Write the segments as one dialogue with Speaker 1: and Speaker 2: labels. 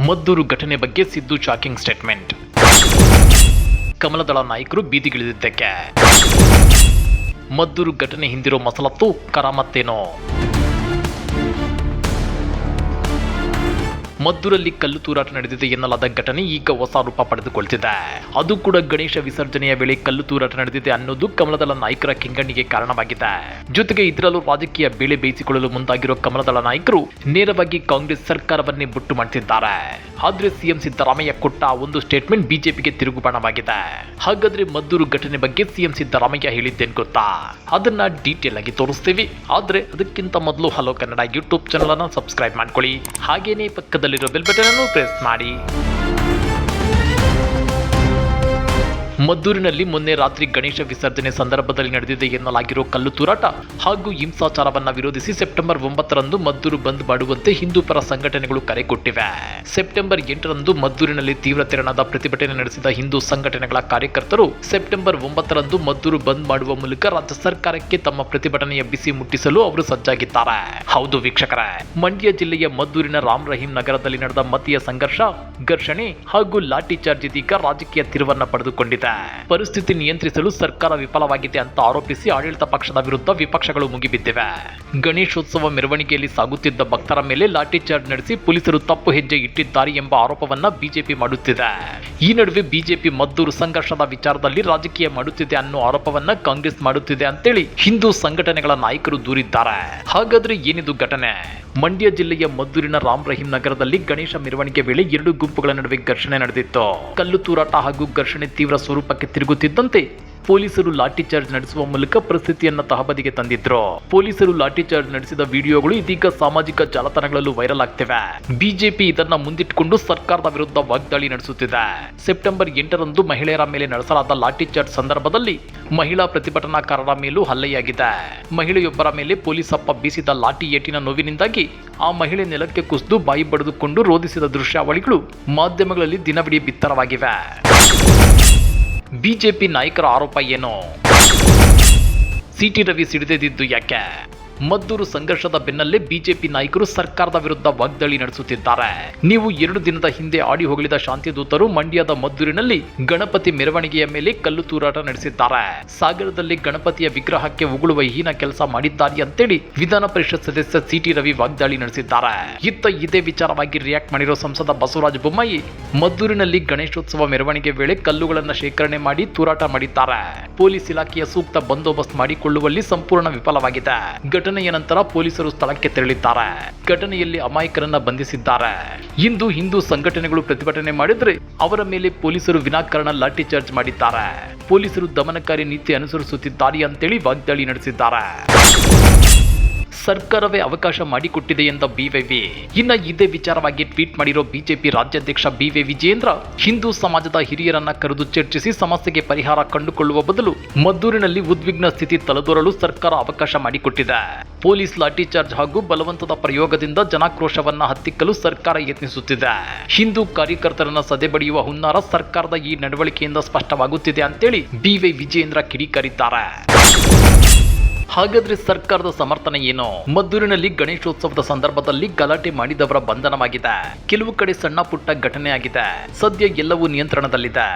Speaker 1: ಮದ್ದೂರು ಘಟನೆ ಬಗ್ಗೆ Siddu shocking statement ಕಮಲದಳ ನಾಯಕರು ಬೀದಿಗಿಳಿದಿದ್ದಕ್ಕೆ. ಮದ್ದೂರು ಘಟನೆ ಹಿಂದಿರೋ ಮಸಲತ್ತು ಕರಾಮತ್ತೇನೋ. ಮದ್ದೂರಲ್ಲಿ ಕಲ್ಲು ತೂರಾಟ ನಡೆದಿದೆ ಎನ್ನಲಾದ ಘಟನೆ ಈಗ ಹೊಸ ರೂಪ ಪಡೆದುಕೊಳ್ತಿದೆ. ಅದು ಕೂಡ ಗಣೇಶ ವಿಸರ್ಜನೆಯ ವೇಳೆ ಕಲ್ಲು ತೂರಾಟ ನಡೆದಿದೆ ಅನ್ನೋದು ಕಮಲದಳ ನಾಯಕರ ಕೆಂಗಣ್ಣಿಗೆ ಕಾರಣವಾಗಿದೆ. ಜೊತೆಗೆ ಇದರಲ್ಲೂ ರಾಜಕೀಯ ಬೇಳೆ ಬೇಯಿಸಿಕೊಳ್ಳಲು ಮುಂದಾಗಿರೋ ಕಮಲದಳ ನಾಯಕರು ನೇರವಾಗಿ ಕಾಂಗ್ರೆಸ್ ಸರ್ಕಾರವನ್ನೇ ಬುಟ್ಟು ಮಾಡ್ತಿದ್ದಾರೆ. ಆದ್ರೆ ಸಿಎಂ ಸಿದ್ದರಾಮಯ್ಯ ಕೊಟ್ಟ ಒಂದು ಸ್ಟೇಟ್ಮೆಂಟ್ ಬಿಜೆಪಿಗೆ ತಿರುಗುಬಾಣವಾಗಿದೆ. ಹಾಗಾದ್ರೆ ಮದ್ದೂರು ಘಟನೆ ಬಗ್ಗೆ ಸಿಎಂ ಸಿದ್ದರಾಮಯ್ಯ ಹೇಳಿದ್ದೇನು ಗೊತ್ತಾ? ಅದನ್ನ ಡೀಟೇಲ್ ಆಗಿ ತೋರಿಸ್ತೀವಿ. ಆದ್ರೆ ಅದಕ್ಕಿಂತ ಮೊದಲು ಹಲೋ ಕನ್ನಡ ಯೂಟ್ಯೂಬ್ ಚಾನಲ್ ಅನ್ನ ಸಬ್ಸ್ಕ್ರೈಬ್ ಮಾಡ್ಕೊಳ್ಳಿ. ಹಾಗೇನೇ little bell button and we'll press ಮದ್ದೂರಿನಲ್ಲಿ ಮೊನ್ನೆ ರಾತ್ರಿ ಗಣೇಶ ವಿಸರ್ಜನೆ ಸಂದರ್ಭದಲ್ಲಿ ನಡೆದಿದೆ ಎನ್ನಲಾಗಿರೋ ಕಲ್ಲು ತೂರಾಟ ಹಾಗೂ ಹಿಂಸಾಚಾರವನ್ನು ವಿರೋಧಿಸಿ ಸೆಪ್ಟೆಂಬರ್ ಒಂಬತ್ತರಂದು ಮದ್ದೂರು ಬಂದ್ ಮಾಡುವಂತೆ ಹಿಂದೂ ಪರ ಸಂಘಟನೆಗಳು ಕರೆ ಕೊಟ್ಟಿವೆ. ಸೆಪ್ಟೆಂಬರ್ ಎಂಟರಂದು ಮದ್ದೂರಿನಲ್ಲಿ ತೀವ್ರ ತೆರನಾದ ಪ್ರತಿಭಟನೆ ನಡೆಸಿದ ಹಿಂದೂ ಸಂಘಟನೆಗಳ ಕಾರ್ಯಕರ್ತರು ಸೆಪ್ಟೆಂಬರ್ ಒಂಬತ್ತರಂದು ಮದ್ದೂರು ಬಂದ್ ಮಾಡುವ ಮೂಲಕ ರಾಜ್ಯ ಸರ್ಕಾರಕ್ಕೆ ತಮ್ಮ ಪ್ರತಿಭಟನೆಯ ಬಿಸಿ ಮುಟ್ಟಿಸಲು ಅವರು ಸಜ್ಜಾಗಿದ್ದಾರೆ. ಹೌದು ವೀಕ್ಷಕರೇ, ಮಂಡ್ಯ ಜಿಲ್ಲೆಯ ಮದ್ದೂರಿನ ರಾಮ್ ರಹೀಂ ನಗರದಲ್ಲಿ ನಡೆದ ಮತೀಯ ಸಂಘರ್ಷ, ಘರ್ಷಣೆ ಹಾಗೂ ಲಾಠಿ ಚಾರ್ಜ್ ಇದೀಗ ರಾಜಕೀಯ ತಿರುವನ್ನ ಪಡೆದುಕೊಂಡಿದೆ. ಪರಿಸ್ಥಿತಿ ನಿಯಂತ್ರಿಸಲು ಸರ್ಕಾರ ವಿಫಲವಾಗಿದೆ ಅಂತ ಆರೋಪಿಸಿ ಆಡಳಿತ ಪಕ್ಷದ ವಿರುದ್ಧ ವಿಪಕ್ಷಗಳು ಮುಗಿಬಿದ್ದಿವೆ. ಗಣೇಶೋತ್ಸವ ಮೆರವಣಿಗೆಯಲ್ಲಿ ಸಾಗುತ್ತಿದ್ದ ಭಕ್ತರ ಮೇಲೆ ಲಾಠಿ ಚಾರ್ಜ್ ನಡೆಸಿ ಪೊಲೀಸರು ತಪ್ಪು ಹೆಜ್ಜೆ ಇಟ್ಟಿದ್ದಾರೆ ಎಂಬ ಆರೋಪವನ್ನ ಬಿಜೆಪಿ ಮಾಡುತ್ತಿದೆ. ಈ ನಡುವೆ ಬಿಜೆಪಿ ಮದ್ದೂರು ಸಂಘರ್ಷದ ವಿಚಾರದಲ್ಲಿ ರಾಜಕೀಯ ಮಾಡುತ್ತಿದೆ ಅನ್ನೋ ಆರೋಪವನ್ನ ಕಾಂಗ್ರೆಸ್ ಮಾಡುತ್ತಿದೆ ಅಂತೇಳಿ ಹಿಂದೂ ಸಂಘಟನೆಗಳ ನಾಯಕರು ದೂರಿದ್ದಾರೆ. ಹಾಗಾದ್ರೆ ಏನಿದು ಘಟನೆ? ಮಂಡ್ಯ ಜಿಲ್ಲೆಯ ಮದ್ದೂರಿನ ರಾಮ್ ರಹೀಂ ನಗರದಲ್ಲಿ ಗಣೇಶ ಮೆರವಣಿಗೆ ವೇಳೆ ಎರಡು ಗುಂಪುಗಳ ನಡುವೆ ಘರ್ಷಣೆ ನಡೆದಿತ್ತು. ಕಲ್ಲು ತೂರಾಟ ಹಾಗೂ ಘರ್ಷಣೆ ತೀವ್ರ ಸ್ವರೂಪಕ್ಕೆ ತಿರುಗುತ್ತಿದ್ದಂತೆ ಪೊಲೀಸರು ಲಾಠಿ ಚಾರ್ಜ್ ನಡೆಸುವ ಮೂಲಕ ಪರಿಸ್ಥಿತಿಯನ್ನ ತಹಬದಿಗೆ ತಂದಿದ್ರು. ಪೊಲೀಸರು ಲಾಠಿ ಚಾರ್ಜ್ ನಡೆಸಿದ ವಿಡಿಯೋಗಳು ಇದೀಗ ಸಾಮಾಜಿಕ ಜಾಲತಾಣಗಳಲ್ಲೂ ವೈರಲ್ ಆಗ್ತಿವೆ. ಬಿಜೆಪಿ ಇದನ್ನ ಮುಂದಿಟ್ಟುಕೊಂಡು ಸರ್ಕಾರದ ವಿರುದ್ಧ ವಾಗ್ದಾಳಿ ನಡೆಸುತ್ತಿದೆ. ಸೆಪ್ಟೆಂಬರ್ ಎಂಟರಂದು ಮಹಿಳೆಯರ ಮೇಲೆ ನಡೆಸಲಾದ ಲಾಠಿ ಚಾರ್ಜ್ ಸಂದರ್ಭದಲ್ಲಿ ಮಹಿಳಾ ಪ್ರತಿಭಟನಾಕಾರರ ಮೇಲೂ ಹಲ್ಲೆಯಾಗಿದೆ. ಮಹಿಳೆಯೊಬ್ಬರ ಮೇಲೆ ಪೊಲೀಸಪ್ಪ ಬೀಸಿದ ಲಾಠಿ ಏಟಿನ ನೋವಿನಿಂದಾಗಿ ಆ ಮಹಿಳೆ ನೆಲಕ್ಕೆ ಕುಸಿದು ಬಾಯಿ ಬಡಿದುಕೊಂಡು ರೋಧಿಸಿದ ದೃಶ್ಯಾವಳಿಗಳು ಮಾಧ್ಯಮಗಳಲ್ಲಿ ದಿನವಿಡೀ ಬಿತ್ತರವಾಗಿವೆ. ಬಿಜೆಪಿ ನಾಯಕರ ಆರೋಪ ಏನು? ಸಿಟಿ ರವಿ ಸಿಡಿದೆದಿದ್ದು ಯಾಕೆ? ಮದ್ದೂರು ಸಂಘರ್ಷದ ಬೆನ್ನಲ್ಲೇ ಬಿಜೆಪಿ ನಾಯಕರು ಸರ್ಕಾರದ ವಿರುದ್ಧ ವಾಗ್ದಾಳಿ ನಡೆಸುತ್ತಿದ್ದಾರೆ. ನೀವು ಎರಡು ದಿನದ ಹಿಂದೆ ಆಡಿ ಹೊಗಳಿದ ಶಾಂತಿದೂತರು ಮಂಡ್ಯದ ಮದ್ದೂರಿನಲ್ಲಿ ಗಣಪತಿ ಮೆರವಣಿಗೆಯ ಮೇಲೆ ಕಲ್ಲು ತೂರಾಟ ನಡೆಸಿದ್ದಾರೆ. ಸಾಗರದಲ್ಲಿ ಗಣಪತಿಯ ವಿಗ್ರಹಕ್ಕೆ ಉಗುಳುವ ಹೀನ ಕೆಲಸ ಮಾಡಿದ್ದಾರೆ ಅಂತೇಳಿ ವಿಧಾನ ಪರಿಷತ್ ಸದಸ್ಯ ಸಿಟಿ ರವಿ ವಾಗ್ದಾಳಿ ನಡೆಸಿದ್ದಾರೆ. ಇತ್ತ ಇದೇ ವಿಚಾರವಾಗಿ ರಿಯಾಕ್ಟ್ ಮಾಡಿರೋ ಸಂಸದ ಬಸವರಾಜ ಬೊಮ್ಮಾಯಿ, ಮದ್ದೂರಿನಲ್ಲಿ ಗಣೇಶೋತ್ಸವ ಮೆರವಣಿಗೆ ವೇಳೆ ಕಲ್ಲುಗಳನ್ನು ಶೇಖರಣೆ ಮಾಡಿ ತೂರಾಟ ಮಾಡಿದ್ದಾರೆ. ಪೊಲೀಸ್ ಇಲಾಖೆಯ ಸೂಕ್ತ ಬಂದೋಬಸ್ತ್ ಮಾಡಿಕೊಳ್ಳುವಲ್ಲಿ ಸಂಪೂರ್ಣ ವಿಫಲವಾಗಿದೆ. ಘಟನೆಯ ನಂತರ ಪೊಲೀಸರು ಸ್ಥಳಕ್ಕೆ ತೆರಳಿದ್ದಾರೆ. ಘಟನೆಯಲ್ಲಿ ಅಮಾಯಕರನ್ನ ಬಂಧಿಸಿದ್ದಾರೆ. ಇಂದು ಹಿಂದೂ ಸಂಘಟನೆಗಳು ಪ್ರತಿಭಟನೆ ಮಾಡಿದ್ರೆ ಅವರ ಮೇಲೆ ಪೊಲೀಸರು ವಿನಾಕಾರಣ ಲಾಠಿ ಚಾರ್ಜ್ ಮಾಡಿದ್ದಾರೆ. ಪೊಲೀಸರು ದಮನಕಾರಿ ನೀತಿ ಅನುಸರಿಸುತ್ತಿದ್ದಾರೆ ಅಂತೇಳಿ ವಾಗ್ದಾಳಿ ನಡೆಸಿದ್ದಾರೆ. ಸರ್ಕಾರವೇ ಅವಕಾಶ ಮಾಡಿಕೊಟ್ಟಿದೆ ಎಂದ ಬಿವೈವಿ ಇನ್ನ ಇದೇ ವಿಚಾರವಾಗಿ ಟ್ವೀಟ್ ಮಾಡಿರೋ ಬಿಜೆಪಿ ರಾಜ್ಯಾಧ್ಯಕ್ಷ ಬಿವಿ ವಿಜೇಂದ್ರ ಹಿಂದೂ ಸಮಾಜದ ಹಿರಿಯರನ್ನ ಕರೆದು ಚರ್ಚಿಸಿ ಸಮಸ್ಯೆಗೆ ಪರಿಹಾರ ಕಂಡುಕೊಳ್ಳುವ ಬದಲು ಮದ್ದೂರಿನಲ್ಲಿ ಉದ್ವಿಗ್ನ ಸ್ಥಿತಿ ತಲೆದೋರಲು ಸರ್ಕಾರ ಅವಕಾಶ ಮಾಡಿಕೊಟ್ಟಿದೆ. ಪೊಲೀಸ್ ಲಾಠಿ ಚಾರ್ಜ್ ಹಾಗೂ ಬಲವಂತದ ಪ್ರಯೋಗದಿಂದ ಜನಾಕ್ರೋಶವನ್ನ ಹತ್ತಿಕ್ಕಲು ಸರ್ಕಾರ ಯತ್ನಿಸುತ್ತಿದೆ. ಹಿಂದೂ ಕಾರ್ಯಕರ್ತರನ್ನ ಸದೆಬಡಿಯುವ ಹುನ್ನಾರ ಸರ್ಕಾರದ ಈ ನಡವಳಿಕೆಯಿಂದ ಸ್ಪಷ್ಟವಾಗುತ್ತಿದೆ ಅಂತೇಳಿ ಬಿವೈ ವಿಜೇಂದ್ರ ಕಿಡಿಕಾರಿದ್ದಾರೆ. ಹಾಗಾದ್ರೆ ಸರ್ಕಾರದ ಸಮರ್ಥನೆ ಏನು? ಮದ್ದೂರಿನಲ್ಲಿ ಗಣೇಶೋತ್ಸವದ ಸಂದರ್ಭದಲ್ಲಿ ಗಲಾಟೆ ಮಾಡಿದವರ ಬಂಧನವಾಗಿದೆ. ಕೆಲವು ಕಡೆ ಸಣ್ಣ ಪುಟ್ಟ ಘಟನೆ ಆಗಿದೆ. ಸದ್ಯ ಎಲ್ಲವೂ ನಿಯಂತ್ರಣದಲ್ಲಿದೆ.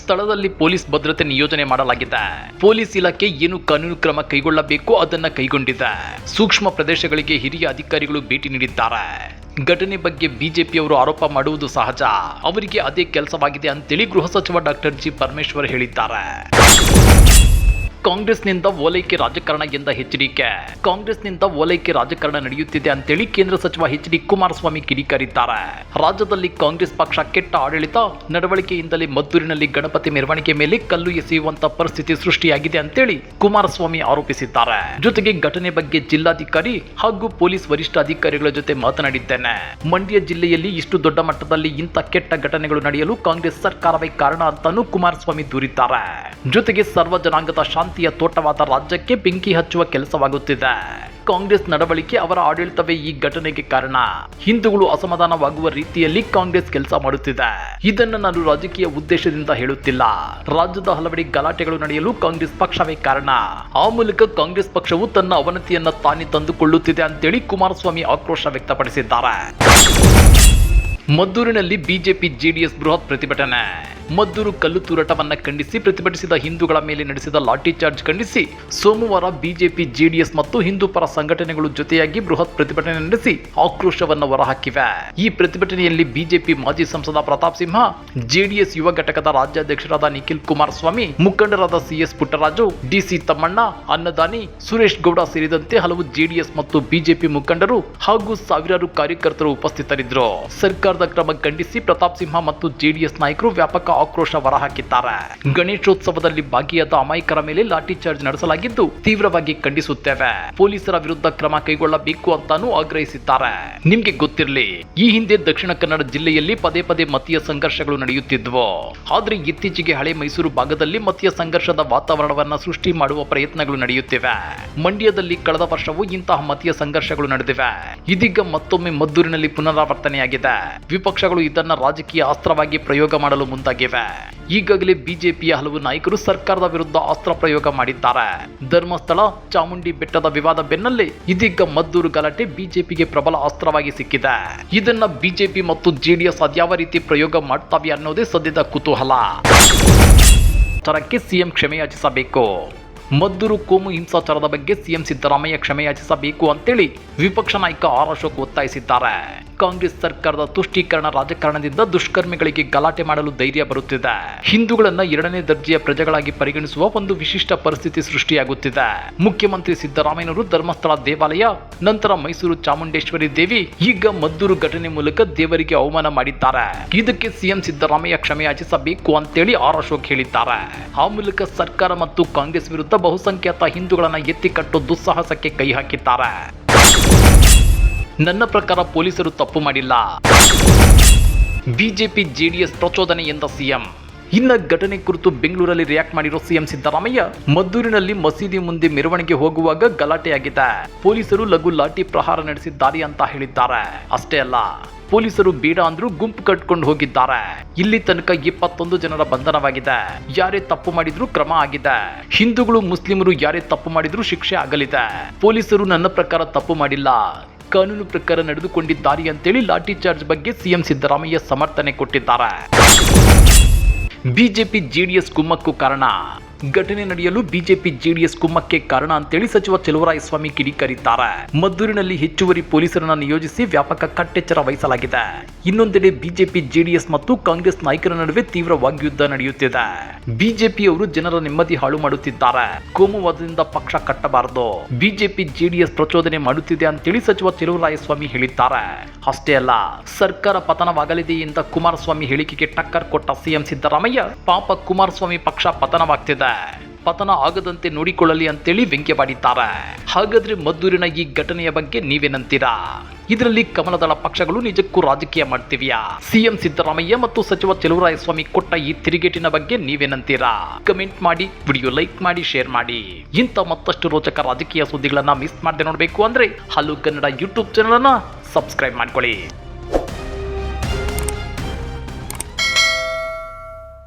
Speaker 1: ಸ್ಥಳದಲ್ಲಿ ಪೊಲೀಸ್ ಭದ್ರತೆ ನಿಯೋಜನೆ ಮಾಡಲಾಗಿದೆ. ಪೊಲೀಸ್ ಇಲಾಖೆ ಏನು ಕಾನೂನು ಕ್ರಮ ಕೈಗೊಳ್ಳಬೇಕು ಅದನ್ನ ಕೈಗೊಂಡಿದೆ. ಸೂಕ್ಷ್ಮ ಪ್ರದೇಶಗಳಿಗೆ ಹಿರಿಯ ಅಧಿಕಾರಿಗಳು ಭೇಟಿ ನೀಡಿದ್ದಾರೆ. ಘಟನೆ ಬಗ್ಗೆ ಬಿಜೆಪಿಯವರು ಆರೋಪ ಮಾಡುವುದು ಸಹಜ. ಅವರಿಗೆ ಅದೇ ಕೆಲಸವಾಗಿದೆ ಅಂತೇಳಿ ಗೃಹ ಸಚಿವ ಡಾಕ್ಟರ್ ಜಿ ಪರಮೇಶ್ವರ್ ಹೇಳಿದ್ದಾರೆ. ಕಾಂಗ್ರೆಸ್ನಿಂದ ಓಲೈಕೆ ರಾಜಕಾರಣ ಎಂದ ಎಚ್ಡಿಕೆ ಕಾಂಗ್ರೆಸ್ನಿಂದ ಓಲೈಕೆ ರಾಜಕಾರಣ ನಡೆಯುತ್ತಿದೆ ಅಂತೇಳಿ ಕೇಂದ್ರ ಸಚಿವ ಎಚ್ ಡಿ ಕುಮಾರಸ್ವಾಮಿ ಕಿಡಿಕಾರಿದ್ದಾರೆ. ರಾಜ್ಯದಲ್ಲಿ ಕಾಂಗ್ರೆಸ್ ಪಕ್ಷ ಕೆಟ್ಟ ಆಡಳಿತ, ನಡವಳಿಕೆಯಿಂದಲೇ ಮದ್ದೂರಿನಲ್ಲಿ ಗಣಪತಿ ಮೆರವಣಿಗೆ ಮೇಲೆ ಕಲ್ಲು ಎಸೆಯುವಂತ ಪರಿಸ್ಥಿತಿ ಸೃಷ್ಟಿಯಾಗಿದೆ ಅಂತೇಳಿ ಕುಮಾರಸ್ವಾಮಿ ಆರೋಪಿಸಿದ್ದಾರೆ. ಜೊತೆಗೆ ಘಟನೆ ಬಗ್ಗೆ ಜಿಲ್ಲಾಧಿಕಾರಿ ಹಾಗೂ ಪೊಲೀಸ್ ವರಿಷ್ಠ ಅಧಿಕಾರಿಗಳ ಜೊತೆ ಮಾತನಾಡಿದ್ದೇನೆ. ಮಂಡ್ಯ ಜಿಲ್ಲೆಯಲ್ಲಿ ಇಷ್ಟು ದೊಡ್ಡ ಮಟ್ಟದಲ್ಲಿ ಇಂಥ ಕೆಟ್ಟ ಘಟನೆಗಳು ನಡೆಯಲು ಕಾಂಗ್ರೆಸ್ ಸರ್ಕಾರವೇ ಕಾರಣ ಅಂತಾನೂ ಕುಮಾರಸ್ವಾಮಿ ದೂರಿದ್ದಾರೆ. ಜೊತೆಗೆ ಸರ್ವ ಜನಾಂಗದ ಶಾಂತಿಯ ತೋಟವಾದ ರಾಜ್ಯಕ್ಕೆ ಬೆಂಕಿ ಹಚ್ಚುವ ಕೆಲಸವಾಗುತ್ತಿದೆ. ಕಾಂಗ್ರೆಸ್ ನಡವಳಿಕೆ ಅವರ ಆಡಳಿತವೇ ಈ ಘಟನೆಗೆ ಕಾರಣ. ಹಿಂದೂಗಳು ಅಸಮಾಧಾನವಾಗುವ ರೀತಿಯಲ್ಲಿ ಕಾಂಗ್ರೆಸ್ ಕೆಲಸ ಮಾಡುತ್ತಿದೆ. ಇದನ್ನು ನಾನು ರಾಜಕೀಯ ಉದ್ದೇಶದಿಂದ ಹೇಳುತ್ತಿಲ್ಲ. ರಾಜ್ಯದ ಹಲವೆಡೆ ಗಲಾಟೆಗಳು ನಡೆಯಲು ಕಾಂಗ್ರೆಸ್ ಪಕ್ಷವೇ ಕಾರಣ. ಆ ಮೂಲಕ ಕಾಂಗ್ರೆಸ್ ಪಕ್ಷವು ತನ್ನ ಅವನತಿಯನ್ನ ತಾನೇ ತಂದುಕೊಳ್ಳುತ್ತಿದೆ ಅಂತೇಳಿ ಕುಮಾರಸ್ವಾಮಿ ಆಕ್ರೋಶ ವ್ಯಕ್ತಪಡಿಸಿದ್ದಾರೆ. ಮದ್ದೂರಿನಲ್ಲಿ ಬಿಜೆಪಿ ಜೆಡಿಎಸ್ ಬೃಹತ್ ಪ್ರತಿಭಟನೆ. ಮದ್ದೂರು ಕಲ್ಲು ತೂರಾಟವನ್ನ ಖಂಡಿಸಿ ಪ್ರತಿಭಟಿಸಿದ ಹಿಂದೂಗಳ ಮೇಲೆ ನಡೆಸಿದ ಲಾಠಿ ಚಾರ್ಜ್ ಖಂಡಿಸಿ ಸೋಮವಾರ ಬಿಜೆಪಿ ಜೆಡಿಎಸ್ ಮತ್ತು ಹಿಂದೂ ಪರ ಸಂಘಟನೆಗಳು ಜೊತೆಯಾಗಿ ಬೃಹತ್ ಪ್ರತಿಭಟನೆ ನಡೆಸಿ ಆಕ್ರೋಶವನ್ನು ಹೊರಹಾಕಿವೆ. ಈ ಪ್ರತಿಭಟನೆಯಲ್ಲಿ ಬಿಜೆಪಿ ಮಾಜಿ ಸಂಸದ ಪ್ರತಾಪ್ ಸಿಂಹ, ಜೆಡಿಎಸ್ ಯುವ ಘಟಕದ ರಾಜ್ಯಾಧ್ಯಕ್ಷರಾದ ನಿಖಿಲ್ ಕುಮಾರಸ್ವಾಮಿ, ಮುಖಂಡರಾದ ಸಿಎಸ್ ಪುಟ್ಟರಾಜು, ಡಿಸಿ ತಮ್ಮಣ್ಣ, ಅನ್ನದಾನಿ ಸುರೇಶ್ ಗೌಡ ಸೇರಿದಂತೆ ಹಲವು ಜೆಡಿಎಸ್ ಮತ್ತು ಬಿಜೆಪಿ ಮುಖಂಡರು ಹಾಗೂ ಸಾವಿರಾರು ಕಾರ್ಯಕರ್ತರು ಉಪಸ್ಥಿತರಿದ್ದರು. ಸರ್ಕಾರದ ಕ್ರಮ ಖಂಡಿಸಿ ಪ್ರತಾಪ್ ಸಿಂಹ ಮತ್ತು ಜೆಡಿಎಸ್ ನಾಯಕರು ವ್ಯಾಪಕ ಆಕ್ರೋಶ ಹೊರಹಾಕಿದ್ದಾರೆ. ಗಣೇಶೋತ್ಸವದಲ್ಲಿ ಭಾಗಿಯಾದ ಅಮಾಯಕರ ಮೇಲೆ ಲಾಠಿ ಚಾರ್ಜ್ ನಡೆಸಲಾಗಿದ್ದು ತೀವ್ರವಾಗಿ ಖಂಡಿಸುತ್ತೇವೆ. ಪೊಲೀಸರ ವಿರುದ್ಧ ಕ್ರಮ ಕೈಗೊಳ್ಳಬೇಕು ಅಂತಾನೂ ಆಗ್ರಹಿಸಿದ್ದಾರೆ. ನಿಮ್ಗೆ ಗೊತ್ತಿರಲಿ, ಈ ಹಿಂದೆ ದಕ್ಷಿಣ ಕನ್ನಡ ಜಿಲ್ಲೆಯಲ್ಲಿ ಪದೇ ಪದೇ ಮತೀಯ ಸಂಘರ್ಷಗಳು ನಡೆಯುತ್ತಿದ್ವು. ಆದ್ರೆ ಇತ್ತೀಚೆಗೆ ಹಳೆ ಮೈಸೂರು ಭಾಗದಲ್ಲಿ ಮತೀಯ ಸಂಘರ್ಷದ ವಾತಾವರಣವನ್ನ ಸೃಷ್ಟಿ ಮಾಡುವ ಪ್ರಯತ್ನಗಳು ನಡೆಯುತ್ತಿವೆ. ಮಂಡ್ಯದಲ್ಲಿ ಕಳೆದ ವರ್ಷವೂ ಇಂತಹ ಮತೀಯ ಸಂಘರ್ಷಗಳು ನಡೆದಿವೆ. ಇದೀಗ ಮತ್ತೊಮ್ಮೆ ಮದ್ದೂರಿನಲ್ಲಿ ಪುನರಾವರ್ತನೆಯಾಗಿದೆ. ವಿಪಕ್ಷಗಳು ಇದನ್ನ ರಾಜಕೀಯ ಅಸ್ತ್ರವಾಗಿ ಪ್ರಯೋಗ ಮಾಡಲು ಮುಂದಾಗಿವೆ. ಈಗಾಗಲೇ ಬಿಜೆಪಿಯ ಹಲವು ನಾಯಕರು ಸರ್ಕಾರದ ವಿರುದ್ಧ ಅಸ್ತ್ರ ಪ್ರಯೋಗ ಮಾಡಿದ್ದಾರೆ. ಧರ್ಮಸ್ಥಳ, ಚಾಮುಂಡಿ ಬೆಟ್ಟದ ವಿವಾದ ಬೆನ್ನಲ್ಲೇ ಇದೀಗ ಮದ್ದೂರು ಗಲಾಟೆ ಬಿಜೆಪಿಗೆ ಪ್ರಬಲ ಅಸ್ತ್ರವಾಗಿ ಸಿಕ್ಕಿದೆ. ಇದನ್ನ ಬಿಜೆಪಿ ಮತ್ತು ಜೆಡಿಎಸ್ ಅದ್ಯಾವ ರೀತಿ ಪ್ರಯೋಗ ಮಾಡ್ತಾವೆ ಅನ್ನೋದೇ ಸದ್ಯದ ಕುತೂಹಲ. ಚರಕ್ಕೆ ಸಿಎಂ ಕ್ಷಮೆಯಾಚಿಸಬೇಕು ಮದ್ದೂರು ಕೋಮು ಹಿಂಸಾಚಾರದ ಬಗ್ಗೆ ಸಿಎಂ ಸಿದ್ದರಾಮಯ್ಯ ಕ್ಷಮೆಯಾಚಿಸಬೇಕು ಅಂತೇಳಿ ವಿಪಕ್ಷ ನಾಯಕ ಆರ್ ಅಶೋಕ್ ಒತ್ತಾಯಿಸಿದ್ದಾರೆ. ಕಾಂಗ್ರೆಸ್ ಸರ್ಕಾರದ ತುಷ್ಟೀಕರಣ ರಾಜಕಾರಣದಿಂದ ದುಷ್ಕರ್ಮಿಗಳಿಗೆ ಗಲಾಟೆ ಮಾಡಲು ಧೈರ್ಯ ಬರುತ್ತಿದೆ. ಹಿಂದೂಗಳನ್ನ ಎರಡನೇ ದರ್ಜೆಯ ಪ್ರಜೆಗಳಾಗಿ ಪರಿಗಣಿಸುವ ಒಂದು ವಿಶಿಷ್ಟ ಪರಿಸ್ಥಿತಿ ಸೃಷ್ಟಿಯಾಗುತ್ತಿದೆ. ಮುಖ್ಯಮಂತ್ರಿ ಸಿದ್ದರಾಮಯ್ಯನವರು ಧರ್ಮಸ್ಥಳ ದೇವಾಲಯ, ನಂತರ ಮೈಸೂರು ಚಾಮುಂಡೇಶ್ವರಿ ದೇವಿ, ಈಗ ಮದ್ದೂರು ಘಟನೆ ಮೂಲಕ ದೇವರಿಗೆ ಅವಮಾನ ಮಾಡಿದ್ದಾರೆ. ಇದಕ್ಕೆ ಸಿಎಂ ಸಿದ್ದರಾಮಯ್ಯ ಕ್ಷಮೆಯಾಚಿಸಬೇಕು ಅಂತೇಳಿ ಆರ್ ಅಶೋಕ್ ಹೇಳಿದ್ದಾರೆ. ಆ ಮೂಲಕ ಸರ್ಕಾರ ಮತ್ತು ಕಾಂಗ್ರೆಸ್ ವಿರುದ್ಧ ಬಹುಸಂಖ್ಯಾತ ಹಿಂದೂಗಳನ್ನ ಎತ್ತಿ ಕಟ್ಟೋ ದುಸ್ಸಾಹಸಕ್ಕೆ ಕೈ ಹಾಕಿದ್ದಾರೆ. ನನ್ನ ಪ್ರಕಾರ ಪೊಲೀಸರು ತಪ್ಪು ಮಾಡಿಲ್ಲ. ಬಿಜೆಪಿ ಜೆಡಿಎಸ್ ಪ್ರಚೋದನೆ ಎಂದ ಸಿಎಂ. ಇನ್ನ ಘಟನೆ ಕುರಿತು ಬೆಂಗಳೂರಲ್ಲಿ ರಿಯಾಕ್ಟ್ ಮಾಡಿರೋ ಸಿಎಂ ಸಿದ್ದರಾಮಯ್ಯ ಮದ್ದೂರಿನಲ್ಲಿ ಮಸೀದಿ ಮುಂದೆ ಮೆರವಣಿಗೆ ಹೋಗುವಾಗ ಗಲಾಟೆಯಾಗಿದೆ. ಪೊಲೀಸರು ಲಘು ಲಾಠಿ ಪ್ರಹಾರ ನಡೆಸಿದ್ದಾರೆ ಅಂತ ಹೇಳಿದ್ದಾರೆ. ಅಷ್ಟೇ ಅಲ್ಲ, ಪೊಲೀಸರು ಬೇಡ ಅಂದ್ರೂ ಗುಂಪು ಕಟ್ಕೊಂಡು ಹೋಗಿದ್ದಾರೆ. ಇಲ್ಲಿ ತನಕ ಇಪ್ಪತ್ತೊಂದು ಜನರ ಬಂಧನವಾಗಿದೆ. ಯಾರೇ ತಪ್ಪು ಮಾಡಿದ್ರು ಕ್ರಮ ಆಗಿದೆ. ಹಿಂದೂಗಳು ಮುಸ್ಲಿಮರು ಯಾರೇ ತಪ್ಪು ಮಾಡಿದ್ರು ಶಿಕ್ಷೆ ಆಗಲಿದೆ. ಪೊಲೀಸರು ನನ್ನ ಪ್ರಕಾರ ತಪ್ಪು ಮಾಡಿಲ್ಲ. ಕಾನೂನು ಪ್ರಕಾರ ನಡೆದುಕೊಂಡಿದ್ದಾರೆ ಅಂತೇಳಿ ಲಾಠಿ ಚಾರ್ಜ್ ಬಗ್ಗೆ ಸಿಎಂ ಸಿದ್ದರಾಮಯ್ಯ ಸಮರ್ಥನೆ ಕೊಟ್ಟಿದ್ದಾರೆ. ಬಿಜೆಪಿ ಜೆಡಿಎಸ್ ಕುಮ್ಮಕ್ಕು ಕಾರಣ. ಘಟನೆ ನಡೆಯಲು ಬಿಜೆಪಿ ಜೆಡಿಎಸ್ ಕುಮ್ಮಕ್ಕೆ ಕಾರಣ ಅಂತೇಳಿ ಸಚಿವ ಚಲುವರಾಯಸ್ವಾಮಿ ಕಿಡಿಕಾರಿದ್ದಾರೆ. ಮದ್ದೂರಿನಲ್ಲಿ ಹೆಚ್ಚುವರಿ ಪೊಲೀಸರನ್ನ ನಿಯೋಜಿಸಿ ವ್ಯಾಪಕ ಕಟ್ಟೆಚ್ಚರ ವಹಿಸಲಾಗಿದೆ. ಇನ್ನೊಂದೆಡೆ ಬಿಜೆಪಿ ಜೆಡಿಎಸ್ ಮತ್ತು ಕಾಂಗ್ರೆಸ್ ನಾಯಕರ ನಡುವೆ ತೀವ್ರ ವಾಗ್ಯುದ್ಧ ನಡೆಯುತ್ತಿದೆ. ಬಿಜೆಪಿಯವರು ಜನರ ನೆಮ್ಮದಿ ಹಾಳು ಮಾಡುತ್ತಿದ್ದಾರೆ. ಕೋಮುವಾದದಿಂದ ಪಕ್ಷ ಕಟ್ಟಬಾರದು. ಬಿಜೆಪಿ ಜೆಡಿಎಸ್ ಪ್ರಚೋದನೆ ಮಾಡುತ್ತಿದೆ ಅಂತೇಳಿ ಸಚಿವ ಚೆಲುವರಾಯಸ್ವಾಮಿ ಹೇಳಿದ್ದಾರೆ. ಅಷ್ಟೇ ಅಲ್ಲ, ಸರ್ಕಾರ ಪತನವಾಗಲಿದೆ ಎಂದ ಕುಮಾರಸ್ವಾಮಿ ಹೇಳಿಕೆಗೆ ಟಕ್ಕರ್ ಕೊಟ್ಟ ಸಿಎಂ ಸಿದ್ದರಾಮಯ್ಯ ಪಾಪ ಕುಮಾರಸ್ವಾಮಿ ಪಕ್ಷ ಪತನವಾಗ್ತಿದೆ. ಪತನ ಆಗದಂತೆ ನೋಡಿಕೊಳ್ಳಲಿ ಅಂತೇಳಿ ವ್ಯಂಗ್ಯವಾಡಿದ್ದಾರೆ ಹಾಗಾದ್ರೆ ಮದ್ದೂರಿನ ಈ ಘಟನೆಯ ಬಗ್ಗೆ ನೀವೇನಂತೀರಾ? ಇದರಲ್ಲಿ ಕಮಲದಳ ಪಕ್ಷಗಳು ನಿಜಕ್ಕೂ ರಾಜಕೀಯ ಮಾಡ್ತಿವ್ಯಾ? ಸಿಎಂ ಸಿದ್ದರಾಮಯ್ಯ ಮತ್ತು ಸಚಿವ ಚೆಲುವರಾಯಸ್ವಾಮಿ ಕೊಟ್ಟ ಈ ತಿರುಗೇಟಿನ ಬಗ್ಗೆ ನೀವೇನಂತೀರಾ? ಕಮೆಂಟ್ ಮಾಡಿ, ವಿಡಿಯೋ ಲೈಕ್ ಮಾಡಿ, ಶೇರ್ ಮಾಡಿ. ಇಂಥ ಮತ್ತಷ್ಟು ರೋಚಕ ರಾಜಕೀಯ ಸುದ್ದಿಗಳನ್ನ ಮಿಸ್ ಮಾಡದೆ ನೋಡಬೇಕು ಅಂದ್ರೆ ಹಲವು ಕನ್ನಡ ಯೂಟ್ಯೂಬ್ ಚಾನಲ್ ಅನ್ನ ಸಬ್ಸ್ಕ್ರೈಬ್ ಮಾಡ್ಕೊಳ್ಳಿ.